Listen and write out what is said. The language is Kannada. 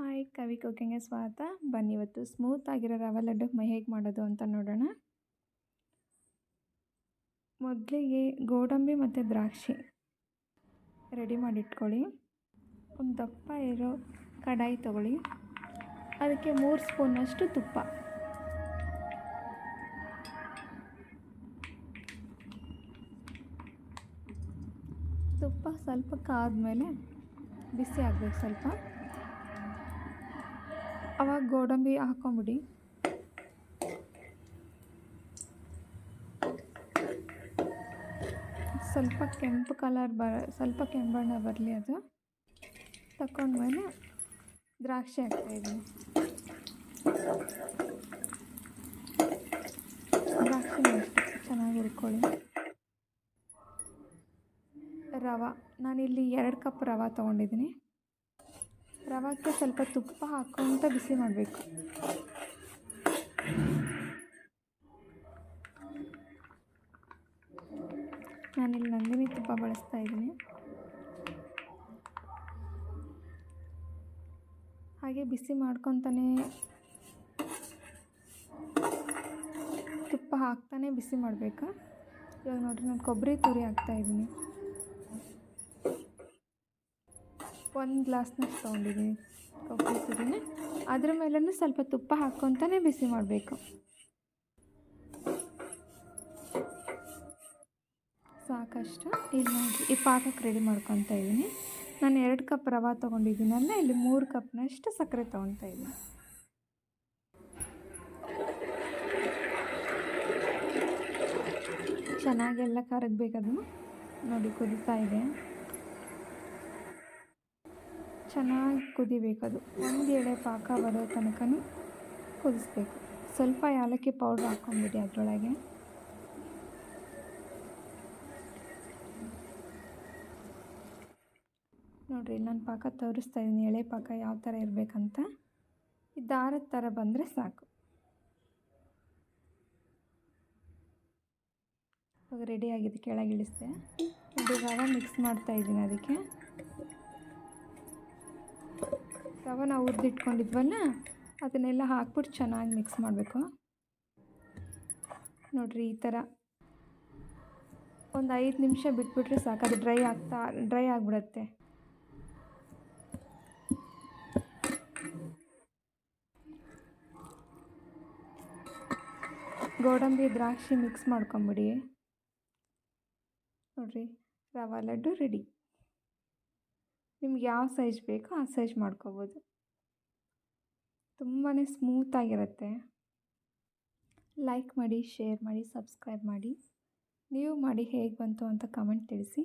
ಹಾಯ್, ಕವಿ ಕುಕ್ಕಿಂಗ್ಗೆ ಸ್ವಾಗತ. ಬನ್ನಿ ಇವತ್ತು ಸ್ಮೂತ್ ಆಗಿರೋ ರವೆ ಲಡ್ಡು ಹೇಗೆ ಮಾಡೋದು ಅಂತ ನೋಡೋಣ. ಮೊದಲಿಗೆ ಗೋಡಂಬಿ ಮತ್ತು ದ್ರಾಕ್ಷಿ ರೆಡಿ ಮಾಡಿಟ್ಕೊಳ್ಳಿ. ಒಂದು ದಪ್ಪ ಇರೋ ಕಡಾಯಿ ತೊಗೊಳ್ಳಿ. ಅದಕ್ಕೆ ಮೂರು ಸ್ಪೂನಷ್ಟು ತುಪ್ಪ. ತುಪ್ಪ ಸ್ವಲ್ಪ ಕಾದ ಮೇಲೆ ಬಿಸಿ ಆಗಬೇಕು ಸ್ವಲ್ಪ. ಅವಾಗ ಗೋಡಂಬಿ ಹಾಕೊಂಬಿಡಿ. ಸ್ವಲ್ಪ ಕೆಂಪು ಕಲರ್ ಬರ, ಸ್ವಲ್ಪ ಕೆಂಬಣ್ಣ ಬರಲಿ ಅದು. ತಗೊಂಡ್ಮೇಲೆ ದ್ರಾಕ್ಷಿ ಹಾಕ್ತಾಯಿದ್ದೀನಿ ದ್ರಾಕ್ಷಿ ಚೆನ್ನಾಗಿ ಹುರ್ಕೊಳ್ಳಿ ರವೆ, ನಾನಿಲ್ಲಿ ಎರಡು ಕಪ್ ರವೆ ತೊಗೊಂಡಿದ್ದೀನಿ. ರವಾಕ್ಕೆ ಸ್ವಲ್ಪ ತುಪ್ಪ ಹಾಕ್ಕೊಂತ ಬಿಸಿ ಮಾಡಬೇಕು. ನಾನಿಲ್ಲಿ ನಂದಿನಿ ತುಪ್ಪ ಬಳಸ್ತಾ ಇದ್ದೀನಿ. ಹಾಗೆ ಬಿಸಿ ಮಾಡ್ಕೊತಾನೆ ತುಪ್ಪ ಹಾಕ್ತಾನೆ ಬಿಸಿ ಮಾಡಬೇಕು. ಇವಾಗ ನೋಡಿರಿ, ನಾನು ಕೊಬ್ಬರಿ ತುರಿ ಹಾಕ್ತಾಯಿದ್ದೀನಿ ಒಂದು ಗ್ಲಾಸ್ನಷ್ಟು ತೊಗೊಂಡಿದ್ದೀನಿ ತುರಿನ ಅದ್ರ ಮೇಲೂ ಸ್ವಲ್ಪ ತುಪ್ಪ ಹಾಕ್ಕೊತಾನೆ ಬಿಸಿ ಮಾಡಬೇಕು. ಸಾಕಷ್ಟು ಇಲ್ಲಿ ನೋಡಿ, ಈ ಪಾಕಕ್ಕೆ ರೆಡಿ ಮಾಡ್ಕೊತಾ ಇದ್ದೀನಿ ನಾನು ಎರಡು ಕಪ್ ರವೆ ತೊಗೊಂಡಿದ್ದೀನಲ್ಲ ಇಲ್ಲಿ ಮೂರು ಕಪ್ನಷ್ಟು ಸಕ್ಕರೆ ತೊಗೊತಾ ಇದ್ದೀನಿ ಚೆನ್ನಾಗೆಲ್ಲ ಕರಗಬೇಕದು ನೋಡಿ, ಕುದಿತಾ ಇದೆ. ಚೆನ್ನಾಗಿ ಕುದಿಬೇಕದು. ಒಂದು ಎಳೆ ಪಾಕ ಬರೋ ತನಕನೂ ಕುದಿಸ್ಬೇಕು. ಸ್ವಲ್ಪ ಏಲಕ್ಕಿ ಪೌಡ್ರ್ ಹಾಕ್ಕೊಂಬಿಡಿ ಅದರೊಳಗೆ. ನೋಡಿರಿ, ನಾನು ಪಾಕ ತೋರಿಸ್ತಾ ಇದ್ದೀನಿ ಎಳೆ ಪಾಕ ಯಾವ ಥರ ಇರಬೇಕಂತ. ದಾರದ ಥರ ಬಂದರೆ ಸಾಕು. ಇವಾಗ ರೆಡಿಯಾಗಿದೆ ಕೆಳಗೆ ಇದು ಮಿಕ್ಸ್ ಮಾಡ್ತಾ ಇದ್ದೀನಿ ಅದಕ್ಕೆ. ರವೆ ನಾವು ಹುರಿದಿಟ್ಕೊಂಡಿದ್ವಲ್ಲ, ಅದನ್ನೆಲ್ಲ ಹಾಕ್ಬಿಟ್ಟು ಚೆನ್ನಾಗಿ ಮಿಕ್ಸ್ ಮಾಡಬೇಕು. ನೋಡಿರಿ ಈ ಥರ. ಒಂದು ಐದು ನಿಮಿಷ ಬಿಟ್ಬಿಟ್ರೆ ಸಾಕು, ಅದು ಡ್ರೈ ಆಗ್ತಾ ಡ್ರೈ ಆಗಿಬಿಡತ್ತೆ. ಗೋಡಂಬಿ ದ್ರಾಕ್ಷಿ ಮಿಕ್ಸ್ ಮಾಡ್ಕೊಂಬಿಡಿ. ನೋಡಿರಿ, ರವೆ ಲಡ್ಡು ರೆಡಿ ನಿಮ್ಗೆ ಯಾವ ಸೈಜ್ ಬೇಕೋ ಆ ಸೈಜ್ ಮಾಡ್ಕೋಬೋದು. ತುಂಬಾ ಸ್ಮೂತಾಗಿರುತ್ತೆ ಲೈಕ್ ಮಾಡಿ, ಶೇರ್ ಮಾಡಿ, ಸಬ್ಸ್ಕ್ರೈಬ್ ಮಾಡಿ. ನೀವು ಮಾಡಿ ಹೇಗೆ ಬಂತು ಅಂತ ಕಮೆಂಟ್ ತಿಳಿಸಿ.